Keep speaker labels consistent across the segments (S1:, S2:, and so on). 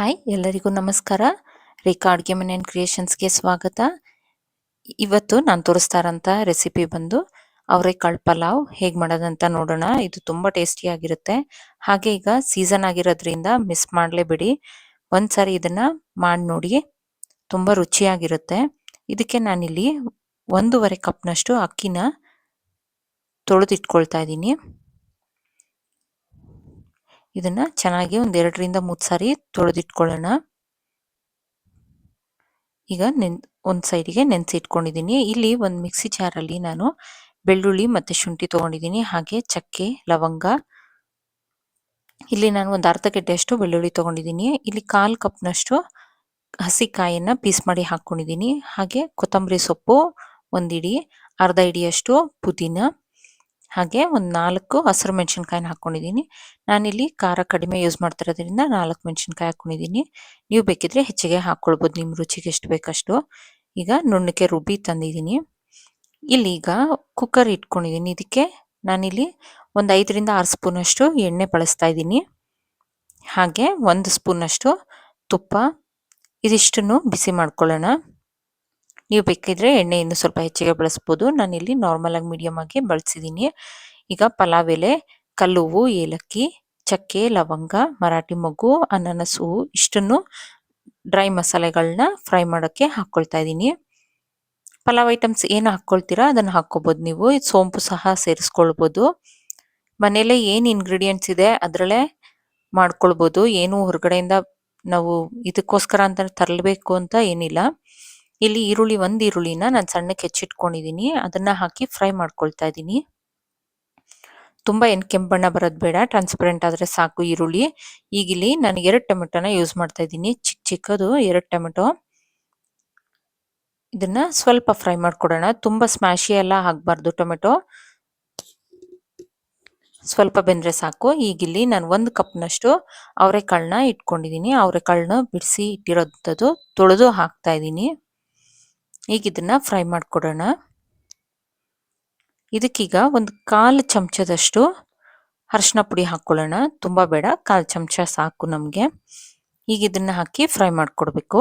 S1: Hi, ಎಲ್ಲರಿಗೂ ನಮಸ್ಕಾರ. ರೇಖಾ ಅಡುಗೆ ಮನೆ ಆ್ಯಂಡ್ ಕ್ರಿಯೇಷನ್ಸ್ಗೆ ಸ್ವಾಗತ. ಇವತ್ತು ನಾನು ತೋರಿಸ್ತಾ ಇರೋಂಥ ರೆಸಿಪಿ ಬಂದು ಅವರೆಕಾಳು ಪಲಾವ್ ಹೇಗೆ ಮಾಡೋದಂತ ನೋಡೋಣ. ಇದು ತುಂಬ ಟೇಸ್ಟಿಯಾಗಿರುತ್ತೆ ಹಾಗೆ ಈಗ ಸೀಸನ್ ಆಗಿರೋದ್ರಿಂದ ಮಿಸ್ ಮಾಡಲೇಬೇಡಿ. ಒಂದು ಸಾರಿ ಇದನ್ನು ಮಾಡಿ ನೋಡಿ. ತುಂಬ ರುಚಿಯಾಗಿರುತ್ತೆ. ಇದಕ್ಕೆ ನಾನಿಲ್ಲಿ ಒಂದೂವರೆ ಕಪ್ನಷ್ಟು ಅಕ್ಕಿನ ತೊಳೆದಿಟ್ಕೊಳ್ತಾ ಇದ್ದೀನಿ. ಇದನ್ನ ಚೆನ್ನಾಗಿ ಒಂದ್ ಎರಡರಿಂದ ಮೂರು ಸಾರಿ ತೊಳೆದಿಟ್ಕೊಳ್ಳೋಣ. ಈಗ ನೆನ್, ಒಂದು ಸೈಡಿಗೆ ನೆನೆಸಿ ಇಟ್ಕೊಂಡಿದ್ದೀನಿ ಇಲ್ಲಿ ಒಂದು ಮಿಕ್ಸಿ ಜಾರಲ್ಲಿ ನಾನು ಬೆಳ್ಳುಳ್ಳಿ ಮತ್ತೆ ಶುಂಠಿ ತಗೊಂಡಿದ್ದೀನಿ ಹಾಗೆ ಚಕ್ಕೆ, ಲವಂಗ. ಇಲ್ಲಿ ನಾನು ಒಂದು ಅರ್ಧ ಗಡ್ಡೆಯಷ್ಟು ಬೆಳ್ಳುಳ್ಳಿ ತಗೊಂಡಿದ್ದೀನಿ ಇಲ್ಲಿ ಕಾಲು ಕಪ್ನಷ್ಟು ಹಸಿ ಕಾಯಿಯನ್ನ ಪೀಸ್ ಮಾಡಿ ಹಾಕ್ಕೊಂಡಿದ್ದೀನಿ ಹಾಗೆ ಕೊತ್ತಂಬರಿ ಸೊಪ್ಪು ಒಂದಿಡಿ ಅರ್ಧ ಇಡಿಯಷ್ಟು ಪುದೀನ. ಹಾಗೆ ಒಂದು ನಾಲ್ಕು ಹಸಿರು ಮೆಣಸಿನ್ಕಾಯಿನ ಹಾಕ್ಕೊಂಡಿದ್ದೀನಿ ನಾನಿಲ್ಲಿ ಖಾರ ಕಡಿಮೆ ಯೂಸ್ ಮಾಡ್ತಿರೋದ್ರಿಂದ ನಾಲ್ಕು ಮೆಣಸಿನ್ಕಾಯಿ ಹಾಕ್ಕೊಂಡಿದ್ದೀನಿ ನೀವು ಬೇಕಿದ್ರೆ ಹೆಚ್ಚಿಗೆ ಹಾಕ್ಕೊಳ್ಬೋದು ನಿಮ್ಮ ರುಚಿಗೆ ಎಷ್ಟು ಬೇಕಷ್ಟು. ಈಗ ನುಣ್ಣಕ್ಕೆ ರುಬ್ಬಿ ತಂದಿದ್ದೀನಿ. ಇಲ್ಲಿ ಈಗ ಕುಕ್ಕರ್ ಇಟ್ಕೊಂಡಿದ್ದೀನಿ. ಇದಕ್ಕೆ ನಾನಿಲ್ಲಿ ಒಂದು ಐದರಿಂದ ಆರು ಸ್ಪೂನಷ್ಟು ಎಣ್ಣೆ ಬಳಸ್ತಾ ಇದ್ದೀನಿ. ಹಾಗೆ ಒಂದು ಸ್ಪೂನಷ್ಟು ತುಪ್ಪ. ಇದಿಷ್ಟನ್ನು ಬಿಸಿ ಮಾಡ್ಕೊಳ್ಳೋಣ. ನೀವು ಬೇಕಿದ್ರೆ ಎಣ್ಣೆಯನ್ನು ಸ್ವಲ್ಪ ಹೆಚ್ಚಿಗೆ ಬಳಸ್ಬೋದು. ನಾನಿಲ್ಲಿ ನಾರ್ಮಲ್ ಆಗಿ ಮೀಡಿಯಮ್ ಆಗಿ ಬಳಸಿದ್ದೀನಿ ಈಗ ಪಲಾವ್ ಎಲೆ, ಕಲ್ಲುವು, ಏಲಕ್ಕಿ, ಚಕ್ಕೆ, ಲವಂಗ, ಮರಾಠಿ ಮೊಗ್ಗು, ಅನಾನಸು ಇಷ್ಟನ್ನು ಡ್ರೈ ಮಸಾಲೆಗಳನ್ನ ಫ್ರೈ ಮಾಡೋಕ್ಕೆ ಹಾಕ್ಕೊಳ್ತಾ ಇದ್ದೀನಿ ಪಲಾವ್ ಐಟಮ್ಸ್ ಏನು ಹಾಕ್ಕೊಳ್ತೀರಾ ಅದನ್ನು ಹಾಕ್ಕೋಬೋದು ನೀವು. ಸೋಂಪು ಸಹ ಸೇರಿಸ್ಕೊಳ್ಬೋದು. ಮನೆಯಲ್ಲೇ ಏನು ಇಂಗ್ರೀಡಿಯೆಂಟ್ಸ್ ಇದೆ ಅದರಲ್ಲೇ ಮಾಡ್ಕೊಳ್ಬೋದು. ಏನು ಹೊರಗಡೆಯಿಂದ ನಾವು ಇದಕ್ಕೋಸ್ಕರ ಅಂತ ತರಬೇಕು ಅಂತ ಏನಿಲ್ಲ. ಇಲ್ಲಿ ಈರುಳ್ಳಿ ಒಂದು ಈರುಳ್ಳಿನ ನಾನು ಸಣ್ಣಕ್ಕೆ ಹೆಚ್ಚಿಟ್ಕೊಂಡಿದ್ದೀನಿ ಅದನ್ನ ಹಾಕಿ ಫ್ರೈ ಮಾಡ್ಕೊಳ್ತಾ ಇದ್ದೀನಿ ತುಂಬ ಏನು ಕೆಂಪು ಬಣ್ಣ ಬರೋದು ಬೇಡ ಟ್ರಾನ್ಸ್ಪರೆಂಟ್ ಆದರೆ ಸಾಕು ಈರುಳ್ಳಿ. ಈಗ ಇಲ್ಲಿ ನಾನು ಎರಡು ಟೊಮೆಟೊನ ಯೂಸ್ ಮಾಡ್ತಾ ಇದ್ದೀನಿ ಚಿಕ್ಕ ಚಿಕ್ಕದು ಎರಡು ಟೊಮೆಟೊ. ಇದನ್ನ ಸ್ವಲ್ಪ ಫ್ರೈ ಮಾಡ್ಕೊಡೋಣ. ತುಂಬ ಸ್ಮ್ಯಾಶಿ ಎಲ್ಲ ಹಾಕಬಾರ್ದು ಟೊಮೆಟೊ. ಸ್ವಲ್ಪ ಬೆಂದರೆ ಸಾಕು. ಈಗಿಲ್ಲಿ ನಾನು ಒಂದು ಕಪ್ನಷ್ಟು ಅವರೆಕಾಳನ್ನ ಇಟ್ಕೊಂಡಿದ್ದೀನಿ ಅವರೆಕಾಳನ್ನ ಬಿಡಿಸಿ ಇಟ್ಟಿರೋಂಥದ್ದು ತೊಳೆದು ಹಾಕ್ತಾ ಇದ್ದೀನಿ ಈಗ ಇದನ್ನು ಫ್ರೈ ಮಾಡ್ಕೊಡೋಣ. ಇದಕ್ಕೀಗ ಒಂದು ಕಾಲು ಚಮಚದಷ್ಟು ಅರಿಶಿನ ಪುಡಿ ಹಾಕ್ಕೊಳ್ಳೋಣ ತುಂಬ ಬೇಡ, ಕಾಲು ಚಮಚ ಸಾಕು ನಮಗೆ. ಈಗ ಇದನ್ನು ಹಾಕಿ ಫ್ರೈ ಮಾಡಿಕೊಡ್ಬೇಕು.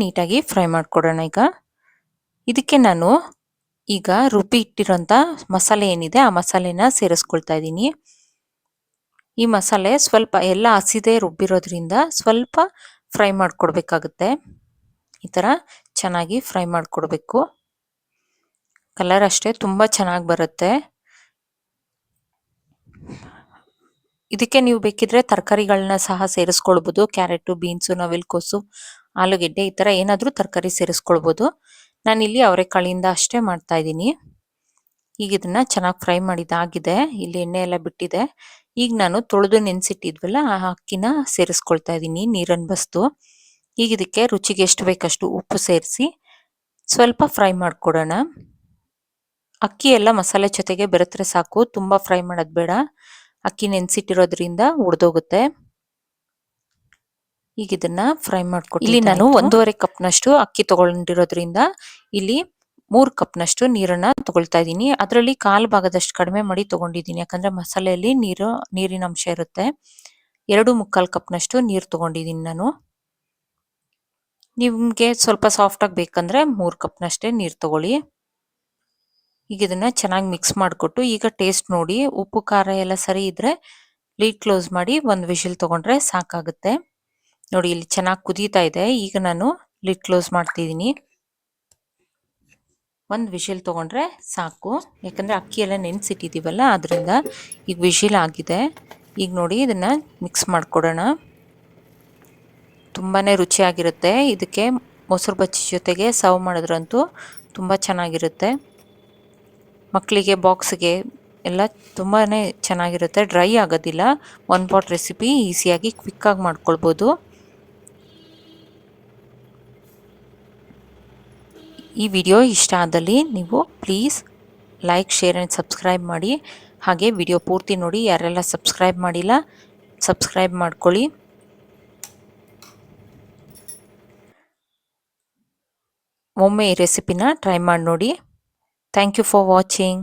S1: ನೀಟಾಗಿ ಫ್ರೈ ಮಾಡ್ಕೊಡೋಣ ಈಗ. ಇದಕ್ಕೆ ನಾನು ಈಗ ರುಬ್ಬಿ ಇಟ್ಟಿರೋಂಥ ಮಸಾಲೆ ಏನಿದೆ, ಆ ಮಸಾಲೆನ ಸೇರಿಸ್ಕೊಳ್ತಾ ಇದ್ದೀನಿ. ಈ ಮಸಾಲೆ ಸ್ವಲ್ಪ ಎಲ್ಲ ಹಸಿದೆ ರುಬ್ಬಿರೋದ್ರಿಂದ ಸ್ವಲ್ಪ ಫ್ರೈ ಮಾಡಿಕೊಡ್ಬೇಕಾಗುತ್ತೆ. ಈ ಥರ ಚೆನ್ನಾಗಿ ಫ್ರೈ ಮಾಡಿಕೊಡ್ಬೇಕು. ಕಲರ್ ಅಷ್ಟೇ ತುಂಬ ಚೆನ್ನಾಗಿ ಬರುತ್ತೆ. ಇದಕ್ಕೆ ನೀವು ಬೇಕಿದ್ರೆ ತರಕಾರಿಗಳನ್ನ ಸಹ ಸೇರಿಸ್ಕೊಳ್ಬೋದು. ಕ್ಯಾರೆಟು, ಬೀನ್ಸು, ನವಿಲ್ಕೋಸು, ಆಲೂಗೆಡ್ಡೆ ಈ ಥರ ಏನಾದರೂ ತರಕಾರಿ ಸೇರಿಸ್ಕೊಳ್ಬೋದು. ನಾನಿಲ್ಲಿ ಅವರೆಕಾಳಿಯಿಂದ ಅಷ್ಟೇ ಮಾಡ್ತಾ ಇದ್ದೀನಿ. ಈಗ ಇದನ್ನ ಚೆನ್ನಾಗಿ ಫ್ರೈ ಮಾಡಿದಾಗಿದೆ. ಇಲ್ಲಿ ಎಣ್ಣೆ ಎಲ್ಲ ಬಿಟ್ಟಿದೆ. ಈಗ ನಾನು ತೊಳೆದು ನೆನೆಸಿಟ್ಟಿದ್ವಲ್ಲ ಆ ಅಕ್ಕಿನ ಸೇರಿಸ್ಕೊಳ್ತಾ ಇದ್ದೀನಿ ನೀರನ್ನು ಬಸ್ತು. ಈಗ ಇದಕ್ಕೆ ರುಚಿಗೆ ಎಷ್ಟು ಬೇಕಷ್ಟು ಉಪ್ಪು ಸೇರಿಸಿ ಸ್ವಲ್ಪ ಫ್ರೈ ಮಾಡಿಕೊಡೋಣ. ಅಕ್ಕಿ ಎಲ್ಲ ಮಸಾಲೆ ಜೊತೆಗೆ ಬೆರೆತ್ರೆ ಸಾಕು ತುಂಬ ಫ್ರೈ ಮಾಡೋದು ಬೇಡ. ಅಕ್ಕಿ ನೆನೆಸಿಟ್ಟಿರೋದ್ರಿಂದ ಉಡ್ದೋಗುತ್ತೆ. ಈಗ ಇದನ್ನ ಫ್ರೈ ಮಾಡ್ಕೊಟ್ಟು ಇಲ್ಲಿ ನಾನು ಒಂದೂವರೆ ಕಪ್ನಷ್ಟು ಅಕ್ಕಿ ತಗೊಂಡಿರೋದ್ರಿಂದ ಇಲ್ಲಿ ಮೂರು ಕಪ್ನಷ್ಟು ನೀರನ್ನ ತಗೊಳ್ತಾ ಇದ್ದೀನಿ. ಅದರಲ್ಲಿ ಕಾಲು ಭಾಗದಷ್ಟು ಕಡಿಮೆ ಮಾಡಿ ತಗೊಂಡಿದ್ದೀನಿ. ಯಾಕಂದ್ರೆ ಮಸಾಲೆಯಲ್ಲಿ ನೀರು, ನೀರಿನ ಅಂಶ ಇರುತ್ತೆ. ಎರಡು ಮುಕ್ಕಾಲು ಕಪ್ನಷ್ಟು ನೀರು ತಗೊಂಡಿದ್ದೀನಿ ನಾನು. ನಿಮಗೆ ಸ್ವಲ್ಪ ಸಾಫ್ಟಾಗಿ ಬೇಕಂದ್ರೆ ಮೂರು ಕಪ್ನಷ್ಟೇ ನೀರು ತಗೊಳ್ಳಿ. ಈಗ ಇದನ್ನ ಚೆನ್ನಾಗಿ ಮಿಕ್ಸ್ ಮಾಡಿಕೊಟ್ಟು ಈಗ ಟೇಸ್ಟ್ ನೋಡಿ, ಉಪ್ಪು, ಖಾರ ಎಲ್ಲ ಸರಿ ಇದ್ರೆ ಲೀಡ್ ಕ್ಲೋಸ್ ಮಾಡಿ ಒಂದು ವಿಷಿಲ್ ತಗೊಂಡ್ರೆ ಸಾಕಾಗುತ್ತೆ. ನೋಡಿ, ಇಲ್ಲಿ ಚೆನ್ನಾಗಿ ಕುದೀತಾ ಇದೆ. ಈಗ ನಾನು ಲಿಡ್ ಕ್ಲೋಸ್ ಮಾಡ್ತಿದ್ದೀನಿ. ಒಂದು ವಿಷಿಲ್ ತೊಗೊಂಡ್ರೆ ಸಾಕು. ಯಾಕಂದರೆ ಅಕ್ಕಿ ಎಲ್ಲ ನೆನೆಸಿಟ್ಟಿದ್ದೀವಲ್ಲ ಅದರಿಂದ ಈಗ ವಿಷಿಲ್ ಆಗಿದೆ. ಈಗ ನೋಡಿ ಇದನ್ನು ಮಿಕ್ಸ್ ಮಾಡಿಕೊಡೋಣ. ತುಂಬಾ ರುಚಿಯಾಗಿರುತ್ತೆ. ಇದಕ್ಕೆ ಮೊಸರು ಬಜ್ಜಿ ಜೊತೆಗೆ ಸರ್ವ್ ಮಾಡಿದ್ರಂತೂ ತುಂಬ ಚೆನ್ನಾಗಿರುತ್ತೆ. ಮಕ್ಕಳಿಗೆ ಬಾಕ್ಸ್ಗೆ ಎಲ್ಲ ತುಂಬಾ ಚೆನ್ನಾಗಿರುತ್ತೆ. ಡ್ರೈ ಆಗೋದಿಲ್ಲ. ಒನ್ ಪಾಟ್ ರೆಸಿಪಿ ಈಸಿಯಾಗಿ ಕ್ವಿಕ್ಕಾಗಿ ಮಾಡ್ಕೊಳ್ಬೋದು. ಈ ವಿಡಿಯೋ ಇಷ್ಟ ಆದಲ್ಲಿ ನೀವು please like, share and subscribe ಮಾಡಿ. ಹಾಗೆ ವಿಡಿಯೋ ಪೂರ್ತಿ ನೋಡಿ, ಯಾರೆಲ್ಲ ಸಬ್ಸ್ಕ್ರೈಬ್ ಮಾಡಿಲ್ಲ, ಸಬ್ಸ್ಕ್ರೈಬ್ ಮಾಡ್ಕೊಳ್ಳಿ. ಒಮ್ಮೆ ಈ ರೆಸಿಪಿನ ಟ್ರೈ ಮಾಡಿ ನೋಡಿ. Thank you for watching.